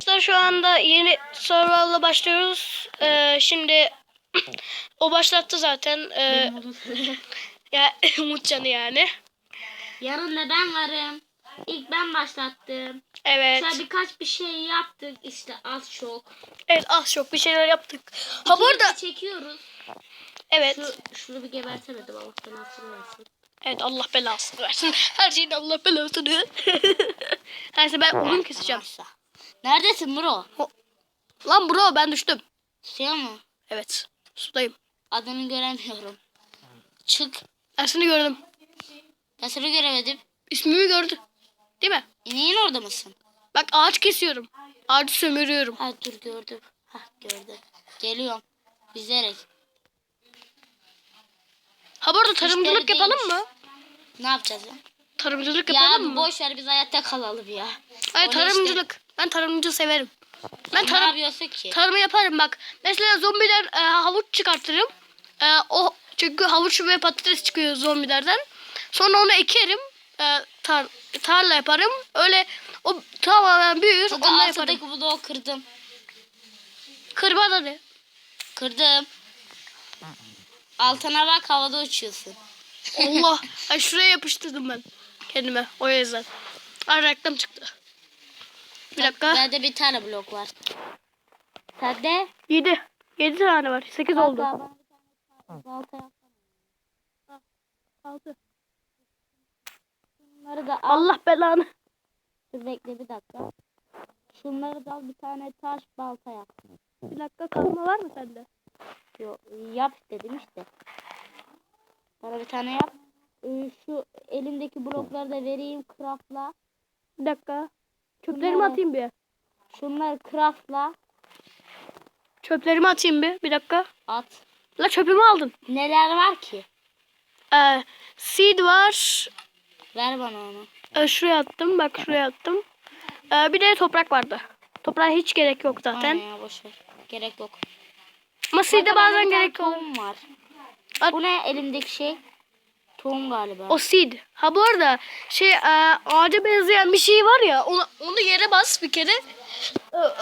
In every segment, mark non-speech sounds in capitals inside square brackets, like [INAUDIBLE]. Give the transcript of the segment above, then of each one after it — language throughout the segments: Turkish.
Arkadaşlar şu anda yeni serverla başlıyoruz. Ee, şimdi [CLEARS THROAT] o başlattı zaten. Ee, [LAUGHS] ya [CLEARS THROAT] Umutcan'ı yani. Yarın da ben varım. İlk ben başlattım. Evet. Şöyle birkaç bir şey yaptık işte az çok. Evet az çok bir şeyler yaptık. Ha bu arada çekiyoruz. evet. Şu, şunu bir gebertemedim Allah belasını versin. Evet Allah belasını versin. Her şeyin Allah belasını. [LAUGHS] Neyse ben odun keseceğim. Neredesin bro? Lan bro ben düştüm. Suya mı? Evet. Sudayım. Adını göremiyorum. Çık. Ben seni gördüm. Ben seni göremedim. İsmimi gördü. Değil mi? İneğin orada mısın? Bak ağaç kesiyorum. Ağacı sömürüyorum. Ha dur gördüm. Ha gördüm. Geliyorum. Yüzerek. Ha bu arada tarımcılık yapalım mı? Ne yapacağız ya? Tarımcılık Ya yapalım mı? boş ver biz hayatta kalalım ya. Ay O ne tarımcılık. Ben tarımcı severim. Ben Ne tarım yapıyorsun ki? tarımı yaparım bak. Mesela zombiler e, havuç çıkartırım. E, o çünkü havuç ve patates çıkıyor zombilerden. Sonra onu ekerim. E, tar, tarla yaparım. Öyle o tamamen büyür. Kanka Onunla yaparım. bloğu kırdım. Kırma da ne? Kırdım. Altına bak havada uçuyorsun. Allah. [LAUGHS] Ay şuraya yapıştırdım ben. Kendime. O yüzden. Ay reklam çıktı. Bir dakika. Bende bir tane blok var. Sende? 7. 7 tane var. 8 oldu. 6. Şunları da al. Allah belanı. Dur bekle bir dakika. Şunları da al bir tane taş balta yap. Bir dakika kazma var mı sende? Yo, yap dedim işte. Bana bir tane yap. Ee, Şu elimdeki blokları da vereyim craftla. Bir dakika. Çöplerimi Bunları- atayım bir. Şunları craftla Çöplerimi atayım bir. Bir dakika. at. La çöpümü aldın. Neler var ki? Ee, seed var. Ver bana onu. Ee, şuraya attım. Bak şuraya attım. Ee, bir de toprak vardı. Toprağa hiç gerek yok zaten. Aynen ya boş ver. Gerek yok. Ama seed'e Kanka, bazen gerek. Tohum var. At. Bu ne elimdeki şey? Tohum galiba. O seed. Ha bu arada şey e, ağaca benzeyen bir şey var ya onu, onu yere bas bir kere.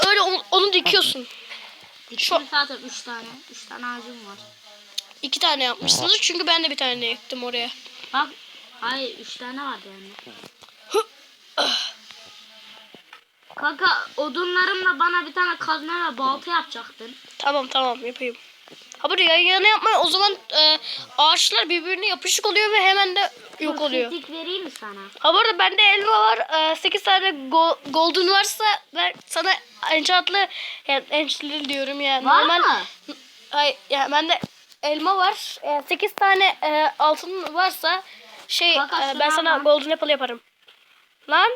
Öyle onu, onu dikiyorsun. Şu... zaten 3 tane. 3 tane ağacım var. İki tane yapmışsınız çünkü ben de bir tane ektim oraya. Bak. Hayır 3 tane vardı yani. Kanka odunlarımla bana bir tane kazma ve balta yapacaktın. Tamam tamam yapayım. Ha buraya yana yapma o zaman e, ağaçlar birbirine yapışık oluyor ve hemen de yok Dur, oluyor. Fizik vereyim mi sana? Ha bu arada bende elma var. E, 8 tane go- golden varsa ben sana enchantlı yani enchantlı diyorum yani. Var Normal, mı? Ay yani bende elma var. E, 8 tane e, altın varsa şey Kanka, e, ben sana golden apple yaparım. Lan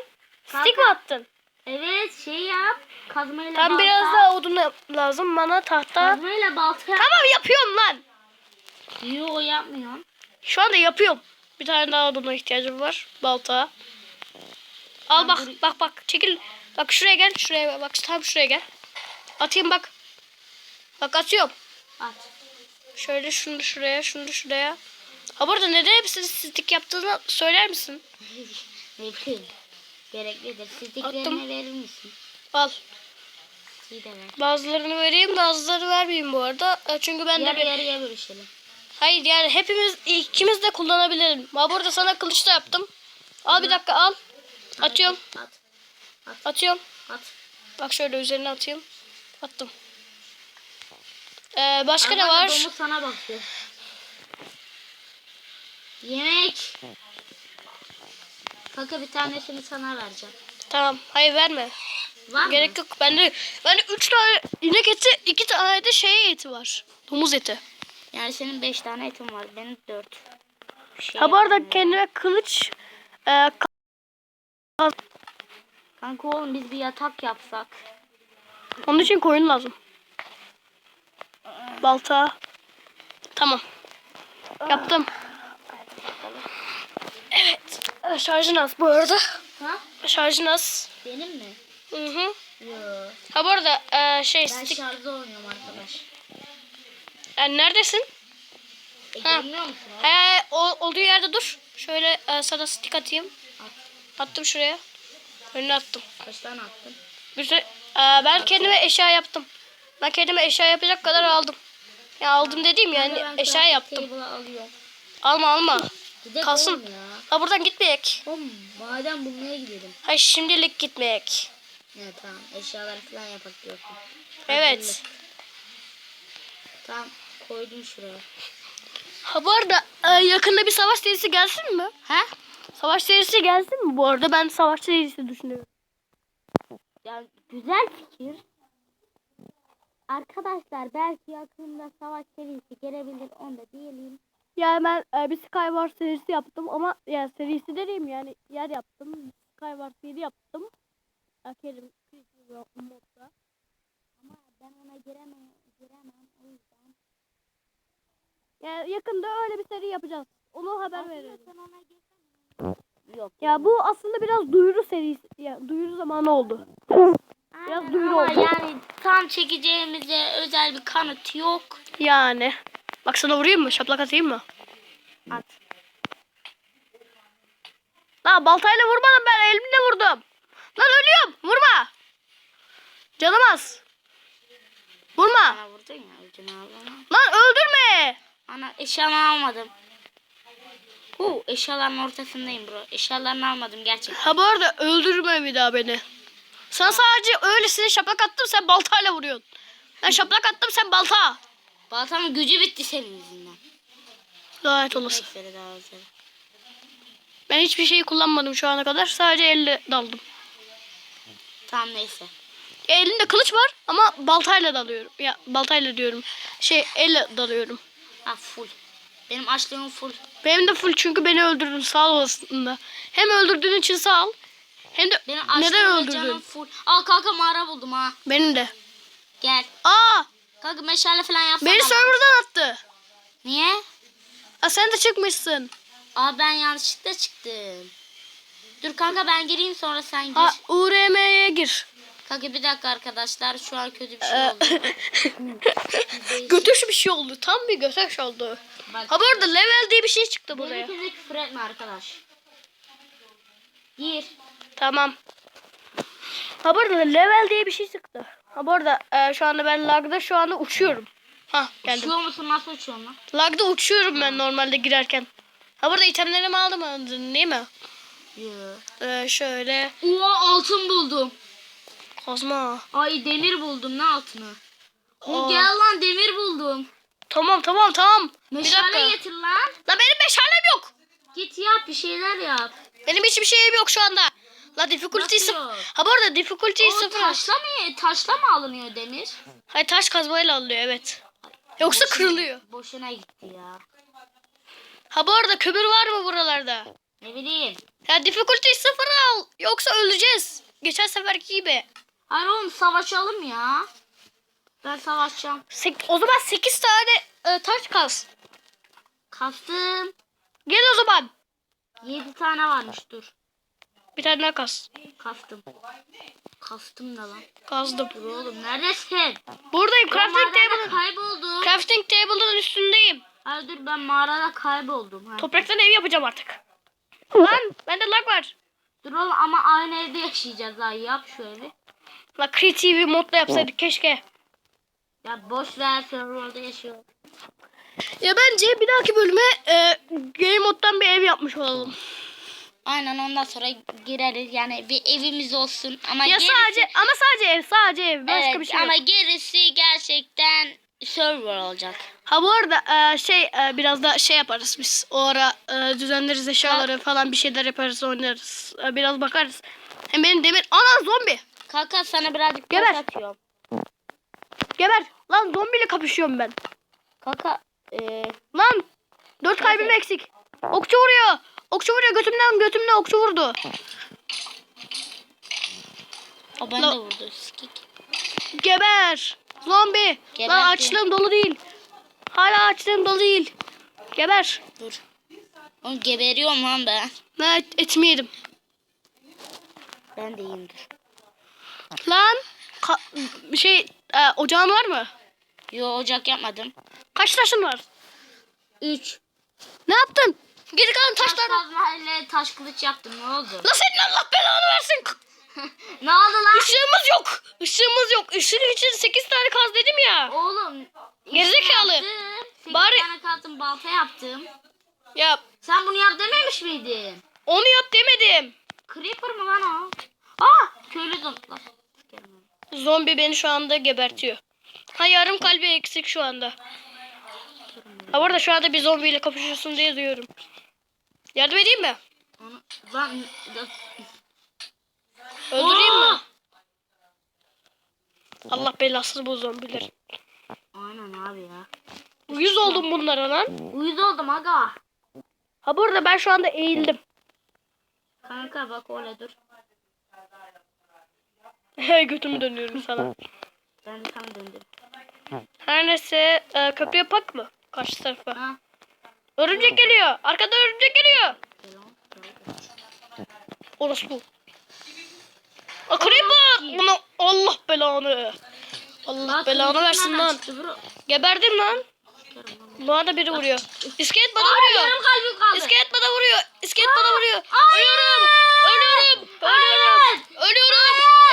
stick Kanka. mi attın? Evet şey yap. Kazmayla Tam balta. biraz daha odun lazım bana tahta. Kazmayla balta. Tamam yapıyorum lan. Yo yapmıyorsun. Şu anda yapıyorum. Bir tane daha oduna ihtiyacım var. Balta. Al bak bak bak çekil. Bak şuraya gel şuraya bak tam şuraya gel. Atayım bak. Bak atıyorum. At. Şöyle şunu şuraya şunu şuraya. Ha bu arada neden hepsini stick yaptığını söyler misin? [LAUGHS] ne bileyim. Gereklidir. Attım. Sizdiklerini verir misin? Al. İyi de ver. Bazılarını vereyim bazılarını vermeyeyim bu arada. E, Çünkü ben de Yarı bir... yarıya bölüşelim. Hayır yani hepimiz ikimiz de kullanabilirim. Ha burada sana kılıç da yaptım. Al bir dakika al. Atıyorum. At. Atıyorum. At. Bak şöyle üzerine atayım. Attım. Ee, başka ne var? Domuz sana bakıyor. Yemek. Kanka bir tanesini sana vereceğim. Tamam. Hayır verme. Var mı? Gerek yok. Bende bende 3 tane inek eti, 2 tane de şey eti var. Domuz eti. Yani senin 5 tane etin var. Benim 4. Şey Ha bu arada kendime kılıç e, ka- Kanka oğlum biz bir yatak yapsak. onun için koyun lazım. Balta. Tamam. Yaptım. Evet. E, Şarjın az bu arada. Ha? Şarjın az. Benim mi? Hı hı. Yok. Ha bu arada e, şey Ben stick, şarjda oynuyorum arkadaş. e, neredesin? E Ha. He, o, olduğu yerde dur. Şöyle e, sana stick atayım. At. Attım şuraya. Önüne attım. Kaç tane attın? Bir de Ee, ben kendime eşya yaptım. Ben kendime eşya yapacak kadar aldım. Ya aldım dediğim yani eşya yaptım. Alma alma. Gidelim Kalsın. ya. Ha buradan gitmeyek. Oğlum maden bulmaya gidelim. Hayır şimdilik gitmeyek. Evet tamam eşyalar falan yapak diyorsun. Evet. Hazırlık. Tamam koydum şuraya. Ha bu arada e, yakında bir savaş serisi gelsin mi? Ha? Savaş serisi gelsin mi bu arada? Ben savaş serisi düşünüyorum. Ya güzel fikir. Arkadaşlar belki yakında savaş serisi gelebilir onu da diyelim. Yani ben e, bir Skywars serisi yaptım ama yani serisi dediğim yani yer yaptım. Skywars seri yaptım. Ya, Kerim Creative modda. Ama ben ona giremem, giremem o yüzden. Yani yakında öyle bir seri yapacağız. Onu haber verelim. Sen ona. Yok. Ya bu aslında biraz duyuru serisi, ya duyuru zamanı oldu. biraz Aynen duyuru ama oldu. yani tam çekeceğimize özel bir kanıt yok. Yani. Bak sana vurayım mı? Şaplak atayım mı? At. Lan baltayla vurmadım ben elimle vurdum. Lan ölüyorum. Vurma. Canım az. Vurma. Bana vurdun ya ucunu. Lan öldürme. Ana eşyalarını almadım. Huu eşyaların ortasındayım bro. Eşyalarını almadım gerçekten. Ha bu arada öldürme bir daha beni. Sana sadece öylesine şaplak attım sen baltayla vuruyorsun. Ben şaplak attım sen balta. Baltamın gücü bitti senin yüzünden. Lanet olası. Ben hiçbir şeyi kullanmadım şu ana kadar. Sadece elle daldım. Tamam neyse. Elinde kılıç var ama baltayla dalıyorum. Ya baltayla diyorum. Şey elle dalıyorum. Ha full. Benim açlığım full. Benim de full çünkü beni öldürdün sağ ol aslında. Hem öldürdüğün için sağ ol. Hem de Benim neden açlığım ve canım öldürdün? full. Aa kanka mağara buldum ha. Benim de. Gel. Aa Kanka meşale falan yapsana. beni serverdan attı. Niye? Aa sen de çıkmışsın. Aa ben yanlışlıkla çıktım. Dur kanka ben gireyim sonra sen gir. Ha URM'ye gir. Kanka bir dakika arkadaşlar şu an kötü bir şey Ee, oldu. [LAUGHS] götüş bir şey oldu. Tam bir götüş oldu. Bak. Ha bu arada level diye bir şey çıktı buraya. Gerekirse küfür etme arkadaş. Gir. Tamam. Ha bu arada level diye bir şey çıktı. Ha bu arada e, şu anda ben lagda şu anda uçuyorum. Ha geldim. Uçuyor musun nasıl uçuyorsun lan? Lagda uçuyorum ben normalde girerken. Ha burada itemlerimi aldım aldın değil mi? Yoo. Ee, şöyle Oha altın buldum. kazma. Ay demir buldum ne altını? Aa. Aa. Gel lan demir buldum. Tamam tamam tamam. Meşale getir lan. La benim meşalem yok. Git yap bir şeyler yap. Benim hiçbir şeyim yok şu anda. La difficulty sıfır. Ha bu arada difficulty O sıfır. taşla mı, taşla mı alınıyor demir? Hayır taş kazmayla alınıyor evet. Yoksa kırılıyor. Boşuna gitti ya. Ha bu arada kömür var mı buralarda? Ne bileyim. Ya difficulty sıfır al. Yoksa öleceğiz. Geçen seferki gibi. Hayır oğlum savaşalım ya. Ben savaşacağım. Sek- o zaman 8 tane e, taş kaz. Kastım. Gel o zaman. 7 tane varmış dur. Bir tane daha kaz. Kastım. Kastım da lan. Kazdım. Dur oğlum neredesin? Buradayım. Ben Crafting mağarada table'ın. kayboldum. Crafting table'ın üstündeyim. Hayır dur ben mağarada kayboldum. Ha. Topraktan ev yapacağım artık. Lan bende lag var. Dur oğlum ama aynı evde yaşayacağız ha. Yap şu evi. La Creative modda yapsaydık keşke. Ya boş ver serverda yaşıyor. Ya bence bir dahaki bölüme e, game moddan bir ev yapmış olalım. Aynen ondan sonra gireriz yani bir evimiz olsun ama Ya gerisi, sadece ama sadece ev sadece ev başka Evet, bir şey ama yok. gerisi gerçekten server olacak. Ha bu arada e, şey e, biraz da şey yaparız biz. O ara e, düzenleriz eşyaları falan bir şeyler yaparız oynarız. Biraz bakarız. Hem benim demir ana zombi. Kanka sana birazcık Geber. atıyorum. Geber. Lan zombiyle kapışıyorum ben. Kanka eee Lan dört kalbim eksik. Okçu vuruyor. Okçu vuruyor götümden götümden okçu vurdu. o ben La- de vurdu. Sikik. Geber. Zombi. Geberdi. Lan açlığım dolu değil. Hala açlığım dolu değil. Geber. Dur. Oğlum geberiyorum lan ben. Ben et, etimi yedim. Ben de yiyeyim dur. Lan ka- şey e, ocağın var mı? Yo ocak yapmadım. Kaç taşın var? 3. Ne yaptın? Geri kalan Taş taşlar. ile taş kılıç yaptım ne oldu? La senin Allah belanı versin. [LAUGHS] ne oldu lan? Işığımız yok. Işığımız yok. Işığın için 8 tane kaz dedim ya. Oğlum. Gerizekalı. Bari- tane kaltım balta yaptım. Ya Sen bunu yap dememiş miydin? onu yap demedim. Creeper mı lan o? Aa köylü zomblar. Zombi beni şu anda gebertiyor. Ha yarım kalbi eksik şu anda. Ha bu arada şu anda bir zombiyle kapışıyorsun diye duyuyorum. Yardım edeyim mi? Onu ben Öldüreyim mi? Allah belasını bu zombiler. Aynen abi ya. Uyuz oldum bunlara lan. Uyuz oldum aga. Ha bu arada ben şu anda eğildim. Kanka bak öyle dur. He götümü dönüyorum sana. Ben de sana döndüm. Her neyse e, kapı yapak mı? Karşı tarafa. Ha. Örümcek geliyor. Arkada örümcek geliyor. Orası bu. Aa, Creeper! Onu Allah belanı. Allah belanı versin lan. Geberdim lan. Bana da biri vuruyor. İskelet bana vuruyor. İskelet bana vuruyor. İskelet bana vuruyor. Ölüyorum. Ölüyorum. Ölüyorum.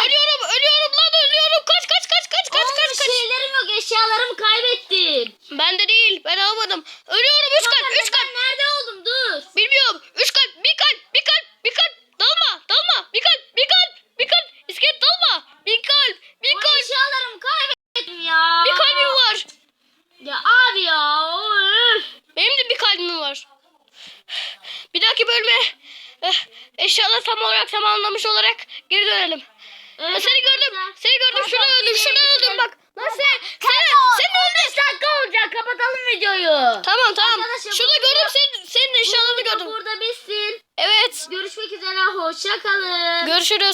Ölüyorum. Ölüyorum lan ölüyorum. Kaç kaç kaç kaç kaç Oğlum, kaç kaç. şeylerim yok eşyalarımı kaybettim. Ben de değil. Ben almadım. Ölüyorum. Üç kalp. Kanka, Üç kalp. ben nerede oldum dur. Bilmiyorum. Üç kalp. Bir kalp. Bir kalp. Bir kalp. Dalma. Dalma. Bir kalp. Bir kalp. Bir kalp. İskelet dalma. Bir kalp. Bir O kalp. eşyalarımı kaybettim ya. Bir kalbim var. Ya abi ya. Öf. Benim de bir kalbim var. Bir dahaki bölüme eh, eşyalar tam olarak tamamlamış olarak geri dönelim. Evet, seni gördüm. Seni gördüm. Şurada öldüm. Şurada öldüm bak. Lan sen. Sen. Sen öldün. 15 dakika olacak. Kapatalım videoyu. Tamam tamam. Arkadaşlar, bu gördüm senin, senin video gördüm. Burada bitsin. Evet. Görüşmek üzere. Hoşça kalın. Görüşürüz.